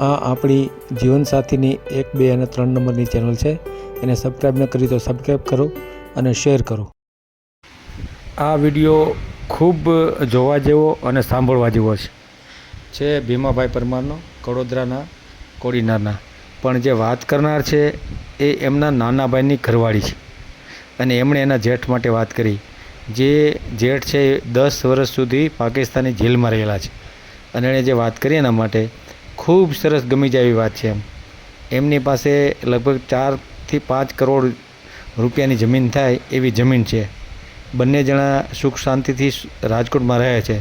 આ આપણી જીવનસાથીની એક બે અને ત્રણ નંબરની ચેનલ છે. એને સબસ્ક્રાઈબ ન કરી તો સબસ્ક્રાઈબ કરો અને શેર કરો. આ વીડિયો ખૂબ જોવા જેવો અને સાંભળવા જેવો છે. છે ભીમાભાઈ પરમારનો કડોદરાના કોડીનારના. પણ જે વાત કરનાર છે એ એમના નાના ભાઈની ઘરવાળી છે. અને એમણે એના જેઠ માટે વાત કરી. જે જેઠ છે એ દસ વર્ષ સુધી પાકિસ્તાની જેલમાં રહેલા છે. અને એણે જે વાત કરી એના માટે ખૂબ સરસ ગમી જાય એવી વાત છે એમ. એમની પાસે લગભગ ચારથી પાંચ કરોડ રૂપિયાની જમીન થાય એવી જમીન છે. બંને જણા સુખ શાંતિથી રાજકોટમાં રહે છે.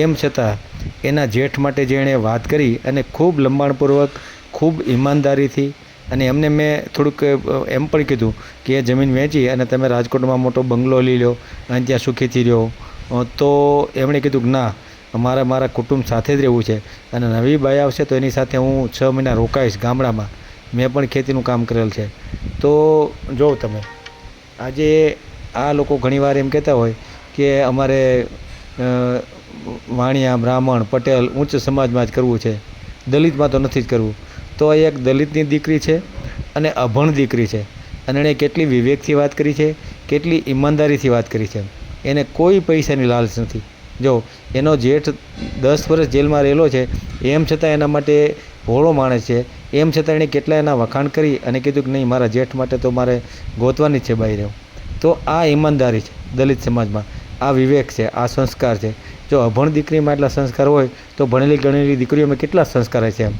એમ છતાં એના જેઠ માટે જે એણે વાત કરી અને ખૂબ લંબાણપૂર્વક, ખૂબ ઈમાનદારીથી અને એમને મેં થોડુંક એમ પણ કીધું કે એ જમીન વેચી અને તમે રાજકોટમાં મોટો બંગલો લઈ લો અને ત્યાં સુખીથી રહો તો એમણે કીધું કે ના અમારે મારા કુટુંબ સાથે જ રહેવું છે. અને નવી બાઈ આવશે તો એની સાથે હું છ મહિના રોકાઈશ ગામડામાં. મેં પણ ખેતીનું કામ કરેલ છે. તો જો તમે, આજે આ લોકો ઘણીવાર એમ કહેતા હોય કે અમારે વાણિયા, બ્રાહ્મણ, પટેલ ઉચ્ચ સમાજમાં જ કરવું છે. દલિતમાં તો નથી જ કરવું. તો એ એક દલિતની દીકરી છે અને અભણ દીકરી છે. અને એણે કેટલી વિવેકથી વાત કરી છે, કેટલી ઈમાનદારીથી વાત કરી છે. એને કોઈ પૈસાની લાલચ નથી. જો એનો જેઠ દસ વર્ષ જેલમાં રહેલો છે, એમ છતાં એના માટે ભોળો માણસ છે. એમ છતાં એણે કેટલા એના વખાણ કરી અને કીધું કે નહીં, મારા જેઠ માટે તો મારે ગોતવાની જ છે બહાર તો આ ઈમાનદારી છે દલિત સમાજમાં. આ વિવેક છે, આ સંસ્કાર છે. જો અભણ દીકરીમાં એટલા સંસ્કાર હોય, તો ભણેલી ગણેલી દીકરીઓમાં કેટલા સંસ્કાર છે એમ?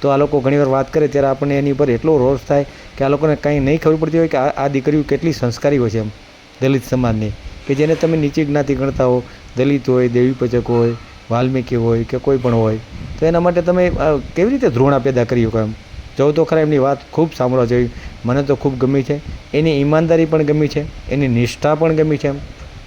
તો આ લોકો ઘણીવાર વાત કરે ત્યારે આપણને એની ઉપર એટલો રોષ થાય કે આ લોકોને કંઈ નહીં ખબર પડતી હોય કે આ દીકરીઓ કેટલી સંસ્કારી હોય છે એમ, દલિત સમાજની. કે જેને તમે નીચી જ્ઞાતિ ગણતા હો, દલિત હોય, દેવી પચક હોય, વાલ્મીકી હોય કે કોઈ પણ હોય, તો એના માટે તમે કેવી રીતે ધ્રોણા પેદા કરી શકો એમ? જો તો ખરા એમની વાત ખૂબ સાંભળવા જોઈએ મને તો ખૂબ ગમી છે. એની ઈમાનદારી પણ ગમી છે. એની નિષ્ઠા પણ ગમી છે એમ.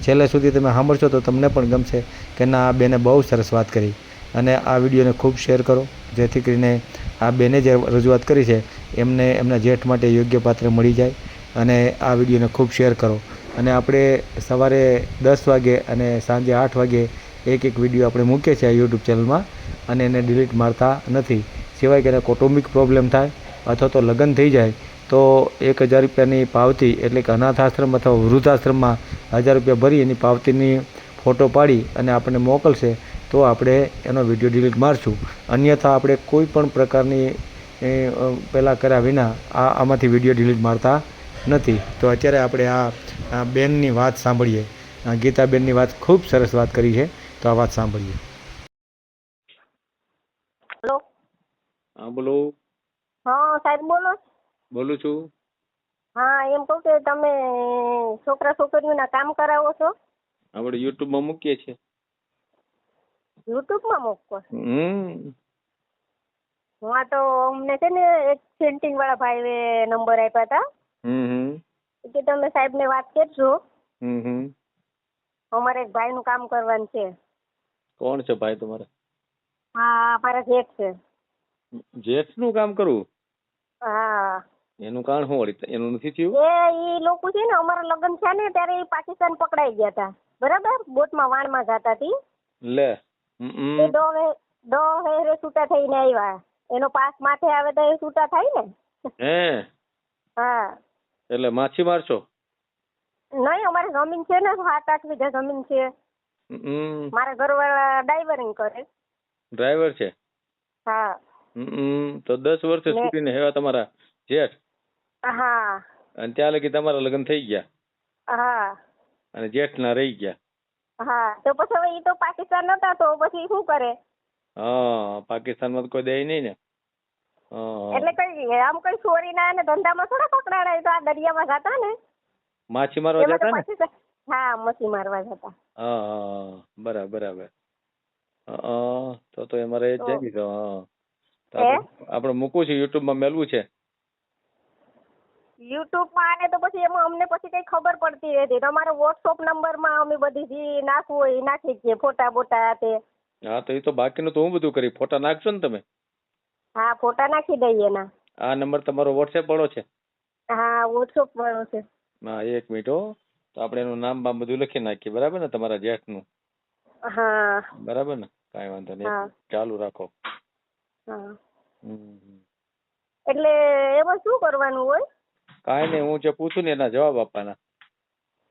છેલ્લે સુધી તમે સાંભળશો તો તમને પણ ગમશે કે ના, આ બેને બહુ સરસ વાત કરી. અને આ વિડીયોને ખૂબ શેર કરો. જેથી કરીને આ બેને જે રજૂઆત કરી છે, એમને એમના જેઠ માટે યોગ્ય પાત્ર મળી જાય અને આ વિડીયોને ખૂબ શેર કરો. અને આપણે સવારે દસ વાગે અને સાંજે આઠ વાગે એક એક વીડિયો આપણે મૂકીએ છીએ આ યુટ્યુબ ચેનલમાં અને એને ડિલીટ મારતા નથી. સિવાય કે એને કૌટુંબિક પ્રોબ્લેમ થાય અથવા તો લગ્ન થઈ જાય, તો એક હજાર રૂપિયાની પાવતી એટલે કે અનાથ આશ્રમ અથવા વૃદ્ધાશ્રમમાં હજાર રૂપિયા ભરી એની પાવતીની ફોટો પાડી અને આપણને મોકલશે, તો આપણે એનો વીડિયો ડિલીટ મારશું. અન્યથા આપણે કોઈ પણ પ્રકારની પહેલાં કર્યા વિના આ, આમાંથી વીડિયો ડિલીટ મારતા નથી. તો અત્યારે આપણે આ બેનની વાત સાંભળીએ. આ ગીતાબેનની વાત ખૂબ સરસ વાત કરી છે તો આ વાત સાંભળીએ. હેલો? હા બોલો. હા સાહેબ બોલો. બોલું છું. હા એમ કહું કે તમે છોકરા છોકરીઓના કામ કરાવો છો? આપણે યુટ્યુબમાં મૂકીએ છીએ. યુટ્યુબમાં મૂકો છો? હમ. હા તો અમને છે ને એક પેન્ટિંગ વાળા ભાઈએ નંબર આપ્યા હતા. હમ. કે તમે સાહેબને વાત કરજો. હમ અમારે એક ભાઈનું કામ કરવાનું છે. કોણ છે ભાઈ તમારે? હા અમારા જેઠ છે. જેઠનું કામ કરવું હા. એનું કારણ શું વળી? એનું નથી થયું? એ એ લોકો છે ને અમારા લગ્ન થયા ને ત્યારે એ પાકિસ્તાન પકડાઈ ગયા હતા બરાબર? બોટમાં વાણમાં જતા હતી લે. એ. દો હે- દો હેરે છૂટા થઈને આવ્યા. એનો પાસ માથે આવે તો એ છૂટા થાય ને. હે. હા. એટલે માછીમાર છો નહીં અમારે જમીન છે ને સાત આઠ વીઘા જમીન છે. મારા ઘરવાળા ડ્રાઈવરિંગ કરે. ડ્રાઈવર છે? હા. તો દસ વર્ષે છૂટીને હેવા તમારા જેઠ? હા. અને ત્યાં લગી તમારા લગ્ન થઈ ગયા? હા. અને જેઠ ના રહી ગયા? હા તો પછી હવે ઈ તો પાકિસ્તાન નતા તો પછી શું કરે? હા પાકિસ્તાનમાં તો કોઈ દે નહીં ને. એટલે કઈ આમ કઈ ચોરી ના ને ધંધામાં થોડા પકડાડા એ તો આ દરિયામાં જતા ને. માછી મારવા જતા ને? હા મચ્છી મારવા જતા. હા બરાબર બરાબર. તો તો એમાં રહી જ જાય ને તો હા. આપણે મૂકવું છે યુટ્યુબમાં મેલવું છે? યુટ્યુબમાં આને તો પછી એમાં અમને પછી કઈ ખબર પડતી રહેતી. તમારો વોટ્સઅપ નંબરમાં અમે બધી જે નાખવું હોય એ નાખી દઈએ ફોટા બોટા તે. હા તો એ તો બાકીનું તો હું બધું કરી ફોટા નાખશો ને તમે? હા ફોટા નાખી દઈએ ના આ નંબર તમારો વોટ્સએપ વાળો છે? હા વોટ્સઅપ વાળો છે. હા એક મિનિટ હો. તો આપણે એનું નામ બામ બધું લખી નાખીએ બરાબર ને તમારા જેઠનું? હા. બરાબર ને? કાંઈ વાંધો નહીં ચાલુ રાખો. હા. એટલે એમાં શું કરવાનું હોય? કાંઈ નહીં હું જે પૂછું ને એના જવાબ આપવાના.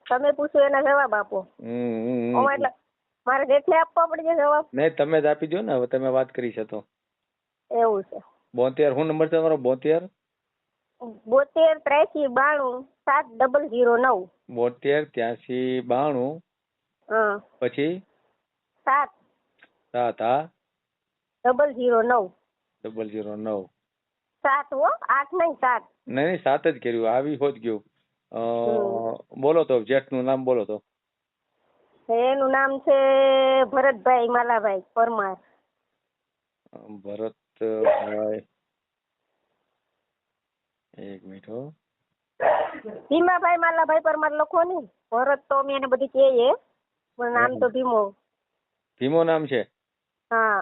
તમે પૂછો એના જવાબ આપો. હમ, મારે જેટલે આપવા પડે જવાબ. નહીં તમે જ આપી દો ને હવે તમે વાત કરી તો એવું છે. બોતેર શું નંબર છે તમારો? બોતેર? બોતેર ત્રેસી બાણું સાત ડબલ ઝીરો નવ. બોતેર ત્યાંસી બાણું. પછી? સાત. સાત હા. ડબલ ઝીરો નવ. ડબલ જીરો નવ. સાત હો? આઠ નહીં સાત. નહીં નહીં સાત જ કર્યું. આવી હોત ગયું. અ, બોલો તો જેઠનું નામ બોલો તો. એનું નામ છે ભરતભાઈ માલાભાઈ પરમાર. ભરતભાઈ એક મિનિટ હો ભીમાભાઈ માલાભાઈ પરમાર લખો ને ભરત તો અમે એને બધી કહીએ પણ નામ તો ભીમો ભીમો નામ છે હા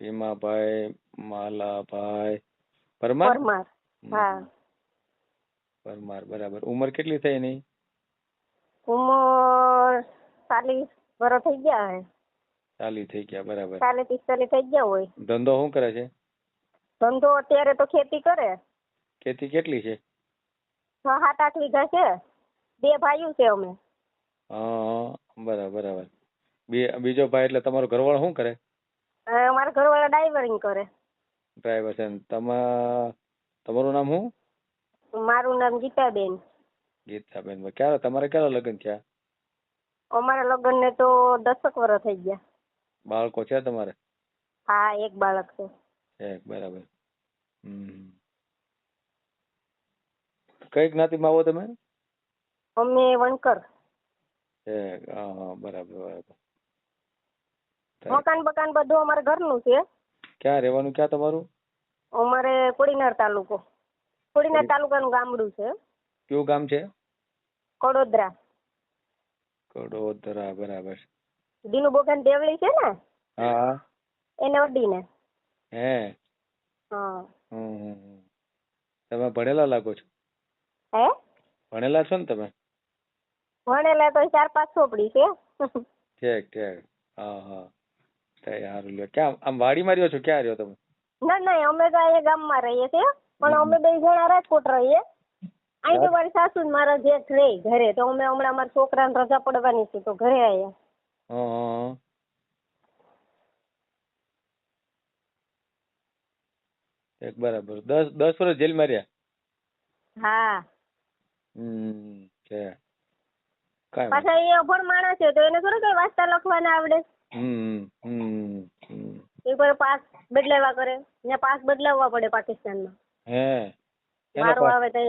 ભીમાભાઈ માલાભાઈ પરમાર પરમાર હા પરમાર બરાબર ઉંમર કેટલી થઈ એની? ઉંમર ચાલીસ વર્ષ થઈ ગયા હે। ચાલી થઈ ગયા બરાબર. ચાલીસ પિસ્તાલીસ થઈ ગયા હોય. ધંધો શું કરે છે? ધંધો અત્યારે તો ખેતી કરે. ખેતી કેટલી છે? છ સાત આઠ વીઘા છે. બે ભાઈઓ છે અમે. હા બરાબર બરાબર. બીજો ભાઈ એટલે તમારો ઘરવાળો શું કરે? અમારા મારા ઘરવાળા ડ્રાઈવરિંગ કરે. ડ્રાઈવર છે તમા તમારું નામ શું? મારું નામ ગીતાબેન. ગીતાબેન. ક્યારે તમારે ક્યારે લગ્ન થયા? અમારા લગ્ન ને તો દસક વર્ષ થઈ ગયા. બાળકો છે તમારે? હા એક બાળક છે. છે બરાબર. હમ. કઈ જ્ઞાતિમાં આવો તમે? અમે વણકર. છે હા હા બરાબર બરાબર. મકાન બકાન બધું અમારે ઘરનું છે. ક્યાં રહેવાનું ક્યાં તમારું? અમારે કોડીનાર તાલુકો. કોડીનાર તાલુકાનું ગામડું છે. કયું ગામ છે? કડોદરા. કડોદરા બરાબર. દીનુ બોગાન દેવળી છે ને? હા હા. એને અડીને હે? હા. હમ હમ હમ. તમે ભણેલા લાગો છો? હે? ભણેલા છો ને તમે? ભણેલા તો ચાર પાંચ ચોપડી છે. ઠીક ઠીક. હા હા. સારું લ્યો. ક્યાં આમ વાડીમાં રહ્યો છો? ક્યાં રહ્યો તમે? ના ના અમે તો અહીંયા ગામમાં રહીએ છીએ. પણ અમે બે જણા રાજકોટ રહીએ. અહીં તો મારી સાસુ ને મારા જેઠ રહે ઘરે. તો અમે હમણાં અમારા છોકરાને રજા પડવાની છે તો ઘરે આવ્યા હા હા હા. ઠીક બરાબર. દસ દસ વર્ષ જેલમાં રહ્યા હા. હમ છે. કાંઈ પાછા એ અભણ માણસ છે તો એને થોડું કઈ વાંચતા લખવાના આવડે. હમ હમ એ કોઈ પાસ બદલાવા કરે. ને પાસ બદલાવવા પડે પાકિસ્તાનમાં. હે. મારો આવે તો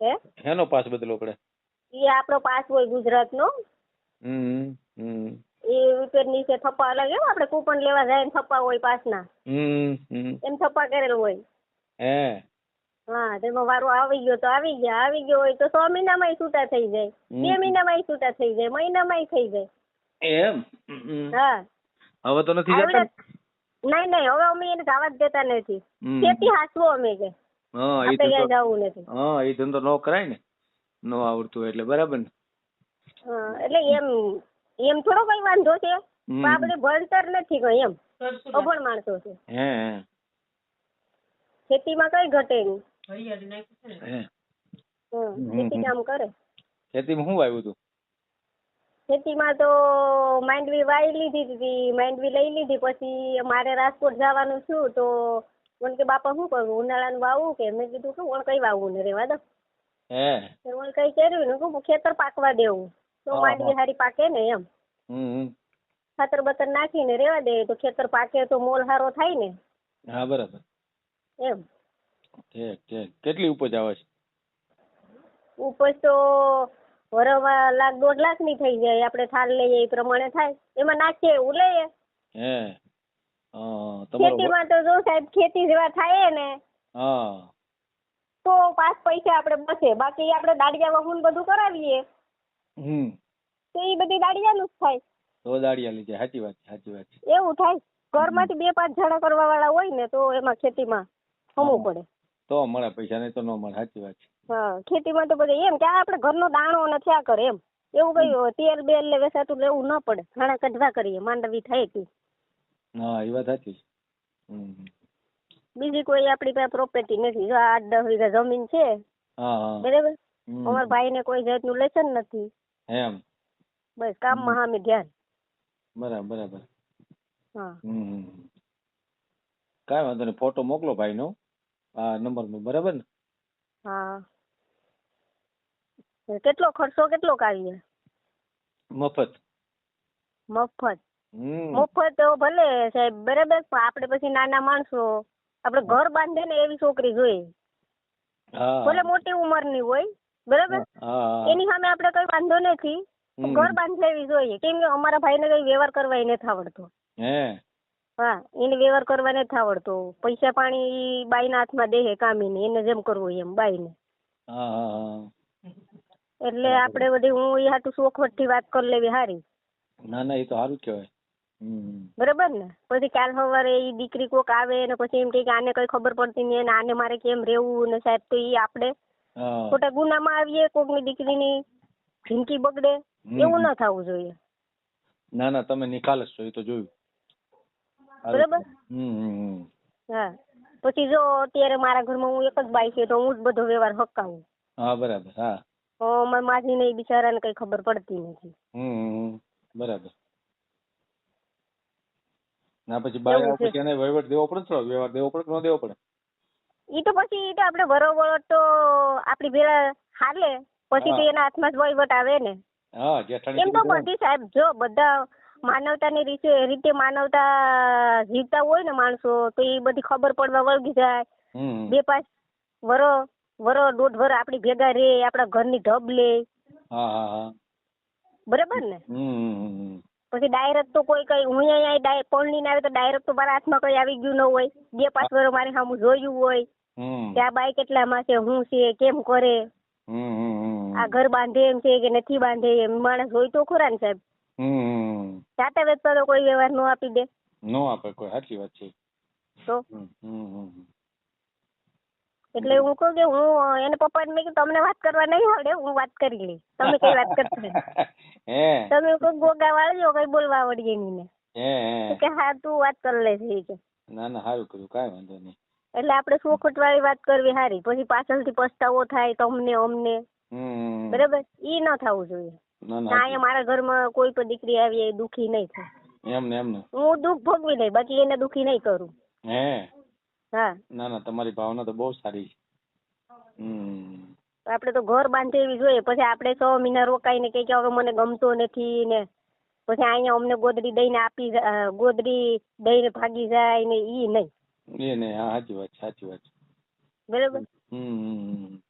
હે? એનો પાસ બદલવો પડે? એ આપણો પાસ હોય ગુજરાતનો. હમ હમ. એ ઉપર નીચે થપ્પા અલગ એમ આપણે કૂપન લેવા જાય ને થપ્પા હોય પાસના. એમ થપ્પા કરેલ હોય. હે. હા તેમાં વારો આવી ગયો તો આવી ગયા આવી ગયો હોય તો છ મહિનામાં છૂટા થઈ જાય. બે મહિનામાં છૂટા થઈ જાય મહિનામાં થઈ જાય. એમ? હા. હવે તો નથી જતા નહીં નહીં હવે અમે એને જવા જ દેતા નથી. ખેતી હાસવો અમે કે. હા એ જવું નથી. હા એ ધંધો નો કરાય ને. ન આવડતું એટલે બરાબર ને? હા એટલે એમ એમ થોડો કઈ વાંધો છે. આપણે ભણતર નથી કઈ એમ. અભણ માણસો છે. હે હે. ખેતીમાં કઈ ઘટે નહીં. ખેતી કામ કરે. ખેતીમાં શું વાવ્યું હતું ખેતીમાં તો માંડવી વાવી લીધી હતી. માંડવી લઈ લીધી. પછી મારે રાજકોટ જવાનું છું તો મને કે બાપા શું કરવું ઉનાળાનું વાવું કે? મેં કીધું શું? ઓણ કઈ વાવવું ને? રેવા દો. હે. તો ઓણ કઈ કર્યું ને હું ખેતર પાકવા દેવું. તો માંડવી હારી પાકે ને એમ. ખાતર બતર નાખીને રેવા દે તો ખેતર પાકે તો મોલ હારો થાય ને. હા બરાબર. એમ. ઠીક ઠીક. કેટલી ઉપજ આવે છે? ઉપજ તો વરવા લાખ દોઢ લાખની થઈ જાય. આપણે થાળ લઈએ એ પ્રમાણે થાય. એમાં નાખીએ એવું લઈએ હે હા. ખેતીમાં તો જો સાહેબ ખેતી જેવા થાય ને હા. તો પાંચ પૈસા આપણે બચે. બાકી આપણે દાડિયા વહુન બધું કરાવીએ. હમ. તો એ બધી દાડિયાનું જ થાય. તો દાડિયા લીધે સાચી વાત સાચી વાત એવું થાય. ઘરમાંથી બે પાંચ જણા કરવા વાળા હોય ને તો એમાં ખેતીમાં થમવું પડે. તો મળે પૈસા નહીં તો ન મળે. સાચી વાત હા ખેતીમાં તો બધે એમ કે આપણે ઘરનો દાણો ને થયા કરે એમ. એવું કઈ તેલ બેલ ને વેસાતું લેવું ન પડે. ઘણા કઢવા કરીએ માંડવી થાય તી હા એ વાત સાચી બીજી કોઈ આપણી પાસે પ્રોપર્ટી નથી. જો આઠ દસ વીઘા જમીન છે બરાબર? અમારા ભાઈ ને કોઈ જાતનું લેસન નથી. એમ. બસ કામમાં સામે ધ્યાન. બરાબર બરાબર. હા. હમ કાંઈ વાંધો નહીં ફોટો મોકલો ભાઈનો આ નંબરનો બરાબર ને? હા. કેટલો ખર્ચો કેટલો કાઢીએ મફત. મફત? મફત ભલે સાહેબ બરાબર પણ આપણે પછી નાના માણસો આપણે ઘર બાંધે ને એવી છોકરી જોઈએ. ભલે મોટી ઉંમરની હોય બરાબર? એની સામે આપણે કઈ વાંધો નથી. ઘર ઘર બાંધલેવી જોઈએ. કેમ કે અમારા ભાઈને કઈ વ્યવહાર કરવા નથી આવડતો. હે? હા એને વ્યવહાર કરવા નથી આવડતો. પૈસા પાણી બાઈ બાઈના હાથમાં દેહે કામીને. એને જેમ કરવું એમ બાઈને. હા હા એટલે આપણે બધી હું એ હાટું શોખવટથી વાત કરી લેવી હારી. ના ના એ તો સારું કહેવાય. બરાબર ને? પછી કાલ સવારે ઈ દીકરી કોક આવે ને પછી એમ કે આને કઈ ખબર પડતી નહીં આને મારે કેમ રહેવું ને સાહેબ તો ઈ આપણે ખોટા ગુનામાં આવીએ કોકની દીકરીની જિંદગી બગડે એવું ના થવું જોઈએ. ના ના તમે નિકાલ જ છો એ તો જોયું. બરાબર? હા. પછી જો અત્યારે મારા ઘરમાં હું એક જ બાઈ છે તો હું જ બધો વ્યવહાર હકાવું. હા બરાબર હા. તો મારી માસીને ઈ બિચારાને કઈ ખબર પડતી નથી. હમ. બરાબર. ના પછી આવું પછી એને વહીવટ દેવો પડે ને થોડો? વ્યવહાર દેવો પડે કે ન દેવો પડે? ઈ તો પછી ઈ તો આપણે બરોબર તો આપણી ભેળા હાલે. પછી તો એના હાથમાં જ વહીવટ આવે ને. એમ તો બધી સાહેબ જો બધા માનવતાની રીતે રીતે માનવતા જીવતા હોય ને માણસો તો એ બધી ખબર પડવા વળગી જાય. બે પાંચ વરો વરો દોઢ વરો આપણી ભેગા રે આપણા ઘરની ઢબ લે. બરાબર ને. પછી ડાયરેક્ટ તો કોઈ કઈ હું અહીંયા ડાય પરણીને આવે તો ડાયરેક્ટ તો મારા હાથમાં કઈ આવી ગયું ન હોય. બે પાંચ વરો મારી સામું જોયું હોય. કે આ બાઈ કેટલામાં છે હું છે કેમ કરે. આ ઘર બાંધે એમ છે કે નથી બાંધે એમ? માણસ હોય તો ખરા ને સાહેબ. હમ. વેચતા તો કોઈ વ્યવહાર નો આપી દે. નો આપે કોઈ સાચી વાત છે. તો. એટલે હું કહું કે હું એને પપ્પાને મેં કીધું તમને વાત કરવા નહીં આવડે હું વાત કરી લઈ તમે કઈ વાત કરતા હે. તમે કોઈ ગોગા વાળજો કઈ બોલવા આવડી એની. ને હે. કે હા તું વાત કરી લે છે કે. ના ના સારું કર્યું કાંઈ વાંધો નહીં. એટલે આપણે ચોખવટ વાળી વાત કરવી સારી પછી પાછળથી પસ્તાવો થાય તમને અમને. બરાબર? ઈ ન થવું જોઈએ. ના અહીંયા મારા ઘરમાં કોઈ પણ દીકરી આવી એ દુખી નહીં થાય. એમ ને એમ ને. હું દુઃખ ભોગવી લઈ બાકી એને દુખી નહીં કરું. હે? હા. ના ના તમારી ભાવના તો બહુ સારી છે. આપણે તો ઘર બાંધે એવી જોઈએ. પછી આપણે છ મહિના રોકાઈને કઈ કે હવે મને ગમતો નથી ને. પછી અહીંયા અમને ગોદડી દઈને આપી ગોદડી દઈને ભાગી જાય ને ઈ નહીં. એ ને હા સાચી વાત સાચી વાત બરોબર? હમ.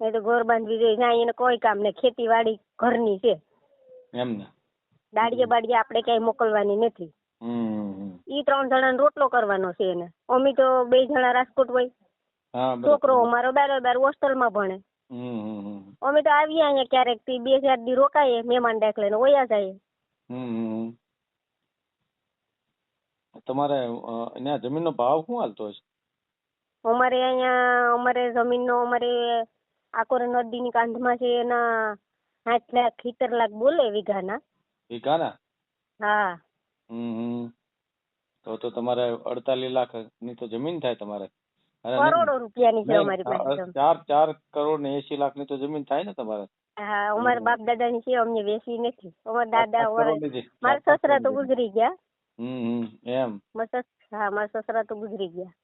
એ તો ઘર બાંધવી જોઈએ. ના એને કોઈ કામ ને ખેતીવાડી ઘરની છે. એમ ને. દાડીએ બાડીએ આપણે ક્યાંય મોકલવાની નથી. ઈ ત્રણ જણાને રોટલો કરવાનો છે એને. અમે તો બે જણા રાજકોટ હોય. છોકરો અમારો બાર બાર હોસ્ટેલમાં ભણે. અમે તો આવીએ અહીંયા ક્યારેકથી બે ચાર દી રોકાઈએ મહેમાન દાખલે ને વયા જઈએ. હમ. તમારે અહીંયા જમીનનો ભાવ શું હાલતો હશે? અમારે અહીંયા અમારે જમીનનો અમારે આકોરે નદીની કાંધમાં છે એના સાઠ લાખ સિત્તેર લાખ બોલે વીઘાના. વીઘાના? હા. હમ. તો તો તમારે અડતાલીસ લાખની તો જમીન થાય તમારે. કરોડો રૂપિયાની છે અમારી પાસે ચાર ચાર કરોડ ને એસી લાખની તો જમીન થાય ને તમારે. હા અમારા બાપ દાદાની છે અમને વેચી નથી. અમારા દાદા ની. મારા સસરા તો ગુજરી ગયા. હમ. એમ. મારા હા મારા સસરા તો ગુજરી ગયા.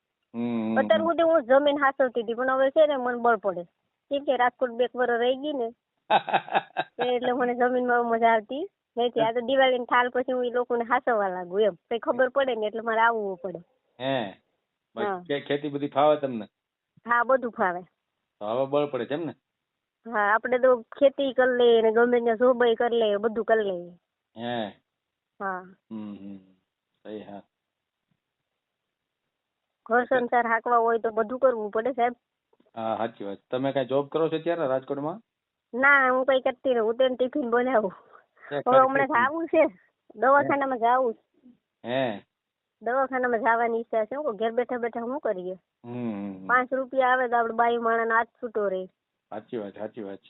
અત્યાર સુધી હું જમીન હાસવતી હતી પણ હવે છે ને મને બળ પડે. કેમ કે રાજકોટ બે વર્ષ રહી ગઈ ને એટલે મને જમીનમાં મજા આવતી. નથી આ તો દિવાળી થાલ પછી હું એ લોકોને હાસવવા લાગુ એમ. કઈ ખબર પડે ને એટલે મારે આવવું પડે. હે. હા. ખેતી બધી ફાવે તમને? હા બધું ફાવે. હવે બળ પડે છે એમ ને? હા આપણે તો ખેતી કરી લઈએ ને ગમે ત્યાં જોબાઈ કરી લઈએ બધું કરી લઈએ. હે. હા. હમ. હમ હા. ઘર સંસાર હાંકવા હોય તો બધું કરવું પડે સાહેબ. હા સાચી વાત. તમે કઈ જોબ કરો છો અત્યારે રાજકોટમાં? ના હું કઈ કરતી રહું. હું તો ટિફિન બનાવું હવે હમણાં? જાવું છે. દવાખાનામાં જાવું. હે? દવાખાનામાં જવાની ઈચ્છા છે. હું ઘેર બેઠા બેઠા શું કરીએ. પાંચ રૂપિયા આવે તો આપડે બાઈ માણસ હાથ છૂટો રહે સાચી વાત સાચી વાત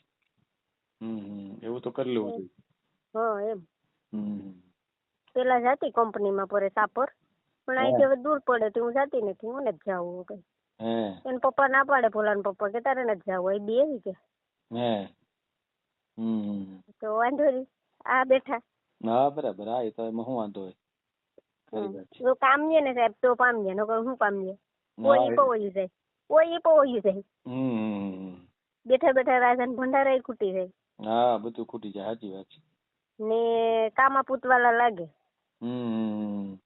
હમ હમ એવું તો કરી લેવું જોઈએ. હા. એમ. હમ. પેલા જતી કંપનીમાં પરે સાપર. પણ અહીંથી હવે દૂર પડે તો હું જતી નથી હું નથી જાવું કઈ. હે પપ્પા ના પાડે ભોલાના પપ્પા કે તારે નથી જાવું અહીં બે એવી કે. તો વાંધો નહીં આ બેઠા. હા બરાબર હા એ તો એમાં શું વાંધો હોય. જો કામીએ ને સાહેબ તો પામીએ નકર શું પામીએ કોઈ પવોયું જાય કોઈ પવોયું જાય. બેઠા બેઠા રાજાને ભંડારા ખૂટી જાય. હા બધું ખૂટી જાય સાચી વાત છે. ને કામા પૂતવાલા લાગે.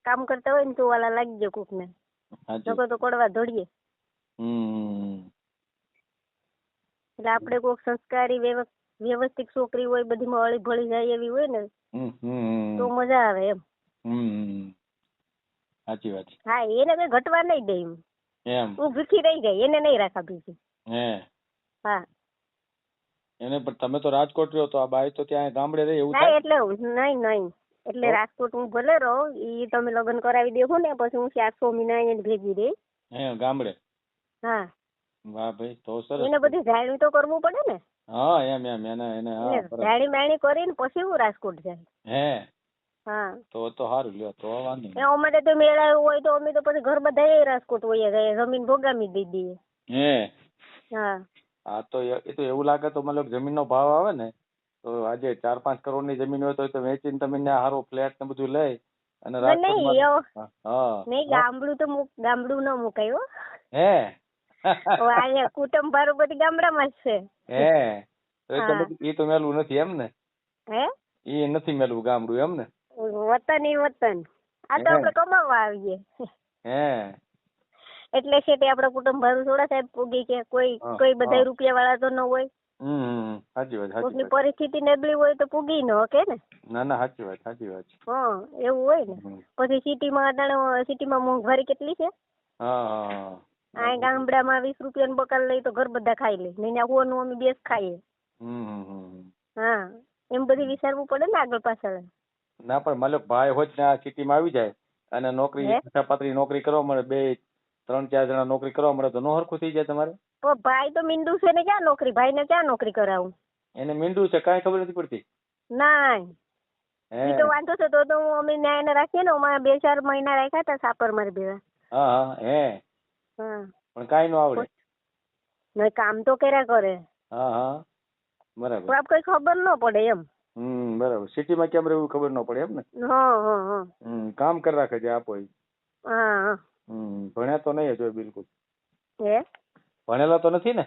કામ કરતા હોય ને તો વાલા લાગી જાય કોક ને નકર તો કડવા ધોડીએ. એટલે આપણે કોક સંસ્કારી વ્યવસ્થિત છોકરી હોય બધી અળી ભળી જાય એવી હોય ને તો મજા આવે એમ. સાચી વાત. હા એને કઈ ઘટવા નહીં દે એમ. તું હું ભીખી રહી ગઈ એને નહીં રાખા ભીખી. હે. હા. એને પણ તમે તો રાજકોટ રહ્યો તો આ બાઈ તો ત્યાં ગામડે રહી એવું એટલે નહીં નહીં. એટલે રાજકોટ હું ભલે રહો ઈ તમે લગ્ન કરાવી દેખો ને પછી હું ચાર સો મહિના અહીંયા ભેગી રહી હે ગામડે? હા. વાહ ભાઈ તો સરસ એને બધી જાણવી તો કરવું પડે ને. હા એમ એમ એને એને હા એટલે બરાબર. કરીને પછી હું રાજકોટ જાય હે? હા. તો તો સારું લ્યો તો વાંધો એ નહીં અમારે તો મેળા હોય તો અમે તો પછી ઘર બધા રાજકોટ હોય જાય જમીન ભોગામી દીધી. હે? હા. હા તો એ એ તો એવું લાગે તો મતલબ જમીનનો ભાવ આવે ને તો આજે ચાર પાંચ કરોડની જમીન હોય તો વેચીને તમે ત્યાં હારો ફ્લેટ ને બધું લઈ અને નહીં એવો ગામડું તો ગામડું ન મુકાય હો. હે? અહીંયા કુટુંબ ભારું બધી ગામડામાં જ છે. હે? તો એ તો એ તો મેલું નથી એમ ને? હે? એ નથી મેલું ગામડું એમ ને? વતન એ વતન. આ તો આપડે આપણે કમાવા આવીએ. હે? એટલે છે તે આપણે કુટુંબ ભારું થોડા સાહેબ પૂગી કે કોઈ કોઈ બધા રૂપિયા વાળા તો ન હોય. હમ સાચી વાત સાચી વાત. પરિસ્થિતિ નબળી હોય તો પૂગી ન કે ને? ના ના સાચી વાત સાચી વાત. હા એવું હોય ને. પછી સિટીમાં અટાણે સિટીમાં મોંઘવારી કેટલી છે? હા આ ગામડામાં વીસ રૂપિયાનો બકાલ લઈ તો ઘર બધા ખાઈ લે. નહીં આવું નું અમે બેસ ખાઈએ. હા એમ બધી વિચારવું પડે ને આગળ પાછળ. ના પણ મતલબ ભાઈ હોત ને આ સિટીમાં આવી જાય અને નોકરી પાત્રી નોકરી કરવા મળે બે ત્રણ ચાર જણા નોકરી કરવા મળે તો નો હરખું થઈ જાય તમારે? તો ભાઈ તો મીંડું છે ને ક્યાં નોકરી? ભાઈ ને ક્યાં નોકરી કરાવું? એને મીંડું છે કાંઈ ખબર નથી પડતી. ના તો વાંધો છે તો તો હું અમે ન્યાય રાખીએ ને અમારે બે ચાર મહિના રાખ્યા હતા સાપર મારે ભેગા હા હા હે. હા. પણ કાંઈ નો આવડે. ને કામ તો કર્યા કરે. હા હા. તો બરાબર આપ કઈ ખબર ન પડે એમ. હમ બરાબર. સિટીમાં કેમ રહેવું ખબર ન પડે એમ ને? હા હા હા. હમ કામ કરી રાખે છે આપો હા હા. હમ ભણ્યા તો નહીં જ હોય બિલકુલ. હે? ભણેલા તો નથી ને?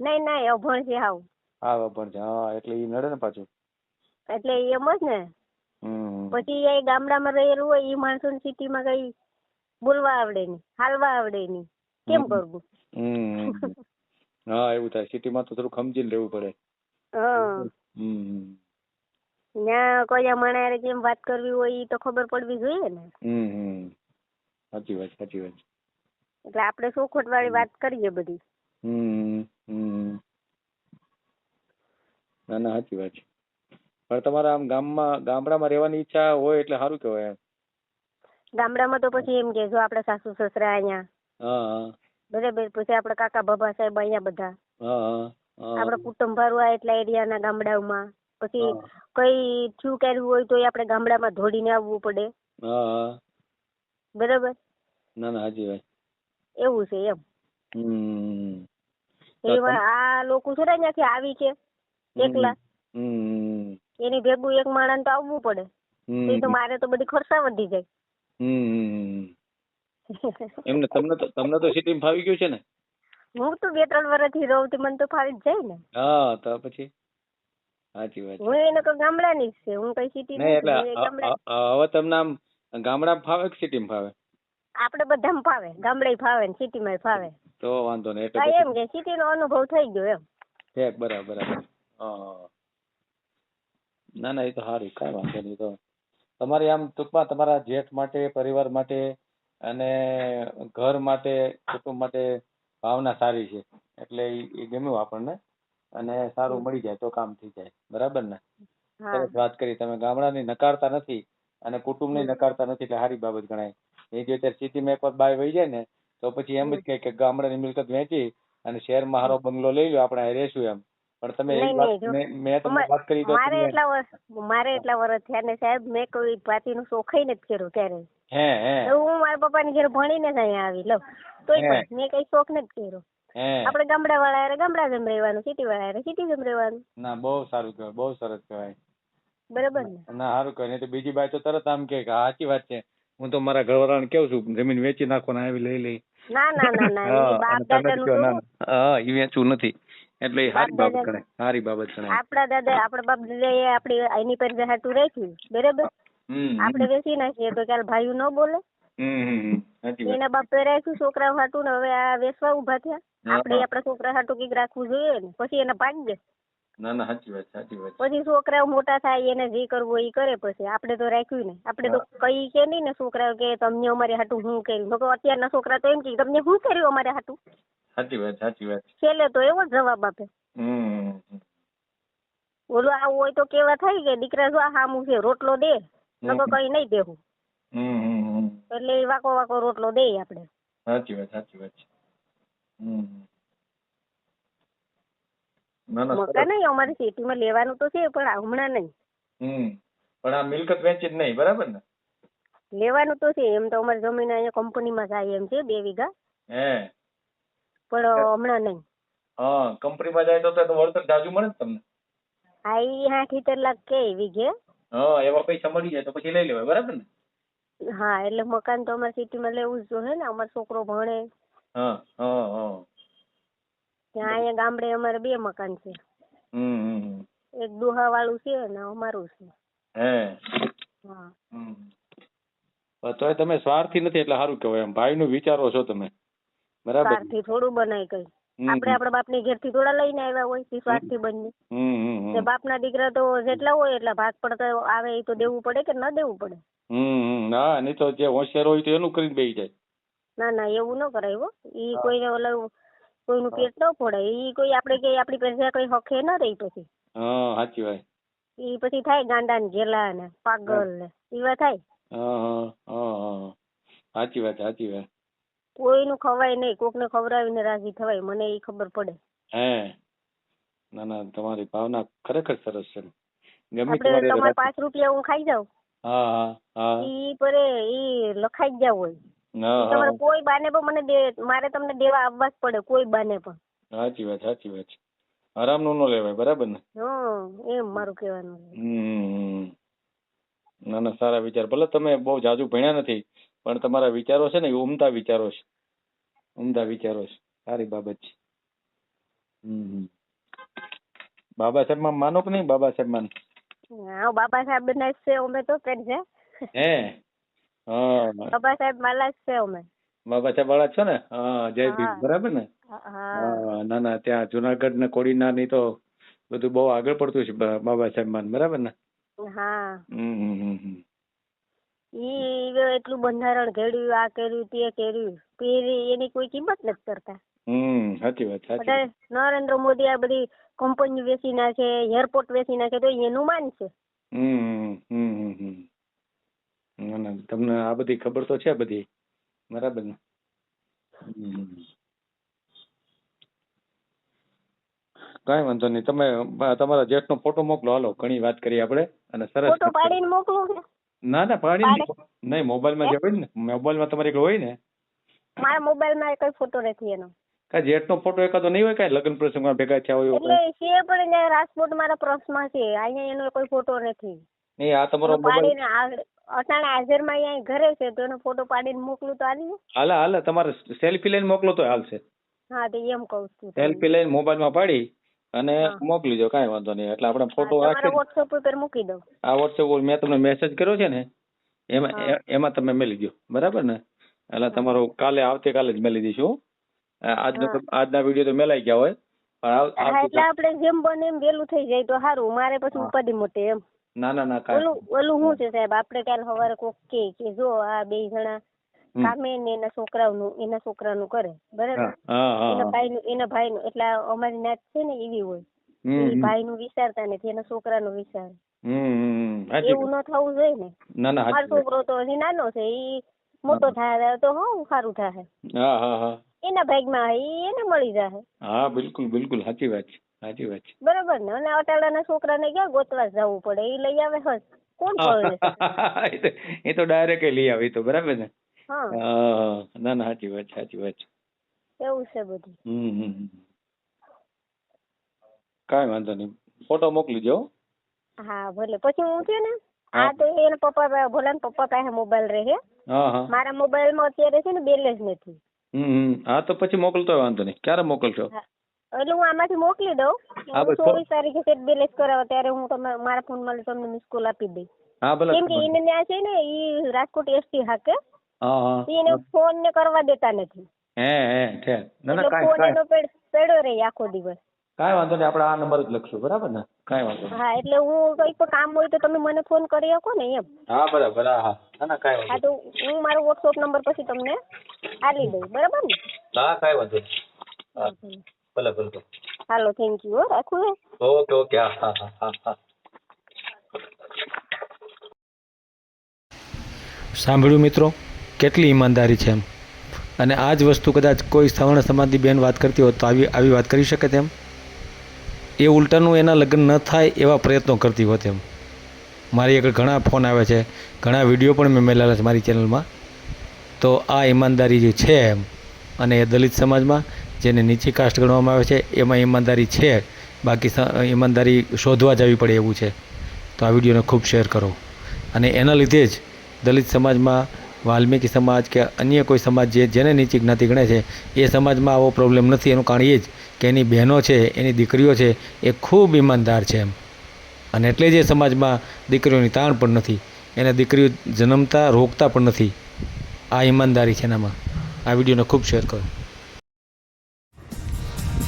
નહીં નહીં અભણ છે હાવ. હા અભણ છે હા એટલે ઈ નડે ને પાછું. એટલે એમ જ ને. પછી એ ગામડામાં રહેલું હોય એ માણસો સિટીમાં કઈ બોલવા આવડે નહીં હાલવા આવડે નહીં. કેમ કરવું? હા એવું થાય. સિટીમાં તો થોડું ખમજીને રહેવું પડે. ત્યાં કોઈ માણસે કેમ વાત કરવી હોય એ તો ખબર પડવી જોઈએ ને. હમ હમ. સાચી વાત સાચી વાત. એટલે આપણે ચોખવટ વાળી વાત કરીએ બધી. હમ હમ. ના ના સાચી વાત છે. પણ તમારા આમ ગામમાં ગામડામાં રહેવાની ઈચ્છા હોય એટલે સારું કહેવાય એમ. ગામડામાં તો પછી એમ કે જો આપણે સાસુ સસરા અહીંયા. હા હા. બરાબર પછી આપણે કાકા બાબા સાહેબ અહીંયા બધા. હા હા આપણે કુટુંબ ભરવા એટલા એરિયાના ગામડાઓમાં. પછી કઈ થયું કર્યું હોય તો આપણે ગામડામાં ધોડીને આવવું પડે. બરાબર? ના ના હાજી વાત એવું છે એમ. એમાં આ લોકો થોડા ને ત્યાંથી આવી છે એકલા. એની ભેગું એક માણસ તો આવવું પડે. તો મારે તો બધી ખર્ચા વધી જાય. એમને તમને તો તમને તો સિટીમાં ફાવી ગયું છે ને? હું તો બે ત્રણ વર્ષથી રહું તો મને તો ફાવી જ જાય ને. હા તો પછી? સાચી વાત હું એને તો ગામડાની જ છે હું કઈ સિટી નહીં એટલે ગામડા હવે તમને આમ ગામડા ફાવે કે સિટીમાં ફાવે? આપણે બધામાં ફાવે ગામડે ફાવે ને સિટીમાં ફાવે. તો વાંધો નહીં એટલે એમ કે સિટી નો અનુભવ થઈ ગયો એમ. ઠેક બરાબર બરાબર. ના ના એ તો સારું કાંઈ વાંધો નહીં તો તમારે આમ ટૂંકમાં તમારા જેઠ માટે પરિવાર માટે અને ઘર માટે કુટુંબ માટે ભાવના સારી છે. એટલે એ ગમ્યું આપણને અને સારું મળી જાય તો કામ થઈ જાય. બરાબર ને? સરસ વાત કરી તમે. ગામડાની નકારતા નથી અને કુટુંબની નકારતા નથી એટલે સારી બાબત ગણાય. એ જો અત્યારે સિટીમાં એકવાર બાય વહી જાય ને તો પછી એમ જ કે કે ગામડાની મિલકત વેચી અને શહેરમાં હારો બંગલો લઈ લો આપણે અહીં રહેશું એમ. પણ તમે એક વાત મેં મેં તમને વાત કરી તો મારે એટલા વર્ષ મારે એટલા વર્ષ થયા ને સાહેબ મેં કોઈ ભાતીનું શોખાઈ નથી કર્યું ત્યારે. હે હે. હું મારા પપ્પાની ઘરે ભણીને જ અહીંયા આવી લો. તોય પણ મેં કઈ શોખ નથી કર્યો. હે. આપણે ગામડા વાળા હારે ગામડા જેમ રહેવાનું સિટી વાળા હારે સિટી જેમ રહેવાનું. ના બહુ સારું કહેવાય બહુ સરસ કહેવાય. બરાબર ને? ના સારું કહેવાય તો બીજી બાઈ તો તરત આમ કે સાચી વાત છે. હું તો મારા ઘરવાળાને કેવું છું જમીન વેચી નાખો ને આવી લઈ લઈ. ના ના ના ના બાપ દાદાનું કહો, ના, શું? ના. હા એ વેચવું નથી. એટલે સારી બાબત ગણાય સારી બાબત ગણાય. આપણા દાદા આપણા બાપ દાદાએ આપણી એની પર હાટું રાખ્યું બરાબર? આપણે વેચી નાખીએ તો ચાલ ભાઈઓ ન બોલે. એના બાપે રાખ્યું છોકરા હાટું ને હવે આ વેચવા ઊભા થયા. આપડે આપણે આપણા છોકરા હાટું કંઈક રાખવું જોઈએ ને પછી એને ભાગીએ. ના ના સાચી વાત સાચી વાત પછી છોકરાઓ મોટા થાય એને જે કરવું હોય એ કરે પછી આપણે તો રાખ્યું ને. આપણે તો કઈ કે નહીં ને છોકરાઓ કે તમને અમારે હાટું હું કર્યું? તો અત્યારના છોકરા તો એમ કે તમને શું કર્યું અમારે હાટું? સાચી વાત સાચી વાત. છેલ્લે તો એવો જવાબ આપે. હમ. ઓલું આવું હોય તો કેવા થાય કે દીકરા જો આ હામું છે રોટલો દે નકો કઈ નહીં દેવું. એટલે વાકો વાકો રોટલો દે આપણે સાચી વાત સાચી વાત હમ. સરસ. નહીં અમારે સિટીમાં લેવાનું તો છે પણ હમણાં નહીં. હમ પણ આ મિલકત વેચી જ નહીં બરાબર ને? લેવાનું તો છે એમ તો અમારી જમીન અહીંયા કંપનીમાં જાય એમ છે બે વીઘા. હે. પણ હમણાં નહીં. હા કંપનીમાં જાય તો તો વળતર જાજુ મળે ને તમને? આ ઈ આઠ સિત્તેર લાખ કે વીઘે. હા એવા પૈસા મળી જાય તો પછી લઈ લેવાય બરાબર ને? હા એટલે મકાન તો અમારે સિટીમાં લેવું જ જોઈએ ને અમારો છોકરો ભણે. હા હા હા. ત્યાં અહીંયા ગામડે અમારે બે મકાન છે. એક દુહા વાળું છે ને અમારું છે. હે? હા. હમ. તમે સ્વાર્થી નથી એટલે સારું કહેવાય એમ. ભાઈનું વિચારો છો તમે. બરાબર સ્વાર્થી થોડું બનાય કઈ. આપણે આપણા ઘેરથી થોડા લઈને આવ્યા હોય તે સ્વાર્થી બનીને હમ ના. દીકરા તો જેટલા હોય એટલા ભાગ પડતા આવે એ તો દેવું પડે કે ન દેવું પડે? હમ હમ. નહીં તો જે હોશિયાર હોય તો એનું કરીને બેસી જાય. ના ના એવું ન કરાય હો. ઈ કોઈને ઓલું કોઈનું પેટ ન ફોડાય ઈ કોઈ આપણે કે આપણી પાસે કોઈ હકે ન રહી પછી. હા સાચી વાત. ઈ પછી થાય ગાંડા ને ઘેલા ને પાગલ ને એવા થાય. હા હા સાચી વાત સાચી વાત. કોઈનું ખવાય નહીં કોકને ખવડાવીને રાજી થવાય મને ઈ ખબર પડે. હે. ના ના તમારી ભાવના ખરેખર સરસ છે. ગમે આપણે તમારે પાંચ રૂપિયા હું ખાઈ જાઉં. હા હા. ઈ પરે ઈ લખાઈ જ જાવ હોય. તમારે કોઈ બાને પણ મને દે મારે તમને દેવા આવવા જ પડે કોઈ બાને પણ. સાચી વાત સાચી વાત છે. આરામનું ન લેવાય બરાબર ને? એમ મારું કહેવાનું. હમ ના ના સારા વિચાર. ભલે તમે બહુ જાજુ ભણ્યા નથી પણ તમારા વિચારો છે ને એ ઉમદા વિચારો છે. ઉમદા વિચારો છે. સારી બાબત છે. હમ બાબા સાહેબમાં માનો કે નહીં? બાબા સાહેબમાં? હા બાબા સાહેબ ના છે અમે તો કરી છે હે? હા. બાબા સાહેબ જ છે અમે. બાબા સાહેબ વાળા છો ને? હા જય ભીમ બરાબર ને? હા ના ના ત્યાં જુનાગઢ ને કોડીના ની તો બધું બહુ આગળ પડતું છે બાબા સાહેબ માન બરાબર ને? હા. ઈ એટલું બંધારણ ઘડ્યું આ કર્યું તે કર્યું. પેરી એની કોઈ કિંમત નથી કરતા. હમ સાચી વાત સાચી નરેન્દ્ર મોદી આ બધી કંપની વેચી નાખે એરપોર્ટ વેચી નાખે તો એનું હમ હમ હમ હમ. ના ના તમને આ બધી ખબર તો છે બધી. બરાબર ને? હમ. કાંઈ વાંધો નહીં તમે તમારા તમારા જેઠનો ફોટો મોકલો. હાલો ઘણી વાત કરી આપણે અને સરસ ફોટો પાડીને મોકલું કે? ના ના પાડી? નહીં મોબાઈલમાં જે હોય ને મોબાઈલમાં તમારે એકલો હોય ને. મારા મોબાઈલમાં કોઈ ફોટો નથી એનો. કાંઈ જેઠનો ફોટો એકાદો નહીં હોય કાંઈ લગ્ન પ્રસંગમાં ભેગા થયા હોય એવું એટલે કાંઈ? છે પણ એને રાજકોટ મારા પર્સમાં છે. અહીંયા એનો કોઈ ફોટો નથી. નહીં આ તમારો મોબાઈલ પાડીને અટાણે હાજરમાં અહીંયા ઘરે છે તો એનો ફોટો પાડીને મોકલું તો આવી હાલે હાલે તમારે સેલ્ફી લઈને મોકલો તો હાલશે. હા તો એમ કહું છું. સેલ્ફી લઈને મોબાઈલમાં પાડી અને મોકલી દો કાંઈ વાંધો નહીં. એટલે આપણે ફોટો રાખી વોટ્સએપ ઉપર મૂકી દઉં. આ વોટ્સએપ ઉપર મેં તમને મેસેજ કર્યો છે ને એમાં. એમાં તમે મેલી દો બરાબર ને? એટલે તમારો કાલે આવતીકાલે જ મેલી દઈશું. આજનો આજના વીડિયો તો મેલાઈ ગયા હોય એટલે આપણે જેમ બને એમ વહેલું થઈ જાય તો સારું. મારે પછી. ઉપાધિ મોટે એમ. ના ના ના કાંઈ ઓલું ઓલું શું છે સાહેબ? આપણે કાલ સવારે કોક કે કે જો આ બે જણા કામે ને એના છોકરાનું એના છોકરાનું કરે બરાબર? હા હા હા એના ભાઈ ભાઈનું એના ભાઈનું એટલે અમારી નાત છે ને એવી હોય. ભાઈ એ ભાઈનું વિચારતા નથી એના છોકરાનું વિચાર. હમ, હમ. સાચી એવું ન થવું જોઈએ ને. ના ના મારો છોકરો તો હજી નાનો છે ઈ મોટો થાય તો હું સારું થાય. હા હા હા. એના ભાગમાં એ એને મળી જાય. હા બિલકુલ બિલકુલ સાચી વાત છે. સાચી વાત છે. બરાબર ને? અને અટાળાના છોકરાને ક્યાં ગોતવા જવું પડે? એ લઈ આવે હસ. કોણ પડે એ તો એ તો ડાયરેક્ટ લઈ આવે એ તો બરાબર ને? હા. હા ના ના સાચી વાત છે સાચી વાત છે. એવું છે બધું. હમ હમ હમ. કાંઈ વાંધો નહીં. ફોટો મોકલી દો હા. ભલે. પછી હું છે ને? હા. આ તો એના પપ્પા પા- ભોલાના પપ્પા પાસે મોબાઈલ રહે હા હા. મારા મોબાઈલમાં અત્યારે છે ને બેલેન્સ નથી. હમ હમ. હા તો પછી મોકલતો હોય વાંધો નહીં. ક્યારે મોકલશો? હા. એટલે હું આમાંથી મોકલી દઉં. ચોવીસ તારીખે સેટ બેલેન્સ કરાવો ત્યારે હું તમે મારા ફોનમાં તમને મિસ કોલ આપી દઈ હા ભલે કેમ કે એને ત્યાં છે ને ઈ રાજકોટ એસટી હાકે. એને ફોન ને કરવા દેતા નથી. હે હે ઠેક ના ના એટલે ફોન એનો પડ્યો રહે આખો દિવસ. કાંઈ વાંધો નહીં આપણે આ નંબર જ લખશું બરાબર ને? કાંઈ વાંધો હા એટલે હું કઈ પણ કામ હોય તો તમે મને ફોન કરી શકો ને એમ. હા બરાબર હા હા. ના ના કાંઈ હા તો હું મારો વોટ્સઅપ નંબર પછી તમને આપી દઉં બરાબર ને? હા કાંઈ વાંધો હા. ભલે ભલે હાલો થેન્ક યુ રાખું ઓકે ઓકે. હા હા હા હા હા. સાંભળ્યું મિત્રો? કેટલી ઈમાનદારી છે એમ. અને આ જ વસ્તુ કદાચ કોઈ સવર્ણ સમાજની બેન વાત કરતી હોત તો આવી આવી વાત કરી શકે તેમ? એ ઉલટાનું એના લગ્ન ન થાય એવા પ્રયત્નો કરતી હોત એમ. મારી આગળ ઘણા ફોન આવે છે. ઘણા વીડિયો પણ મેં મેલેલા છે મારી ચેનલમાં. તો આ ઈમાનદારી જે છે એમ અને એ દલિત સમાજમાં જેને નીચી કાસ્ટ ગણવામાં આવે છે, એમાં ઈમાનદારી છે. બાકી ઈમાનદારી શોધવા જવી પડે એવું છે. તો આ વિડીયોને ખૂબ શેર કરો. અને એના લીધે જ દલિત સમાજમાં, વાલ્મીકી સમાજ કે અન્ય કોઈ સમાજ જે જેને નીચી જ્ઞાતિ ગણે છે, એ સમાજમાં આવો પ્રોબ્લેમ નથી. એનું કારણ એ જ કે એની બહેનો છે, એની દીકરીઓ છે, એ ખૂબ ઈમાનદાર છે એમ. અને એટલે જ એ સમાજમાં દીકરીઓની તાણ પણ નથી. એને દીકરીઓ જન્મતા, રોકતા પણ નથી. આ ઈમાનદારી છે એનામાં. આ વિડીયોને ખૂબ શેર કરો.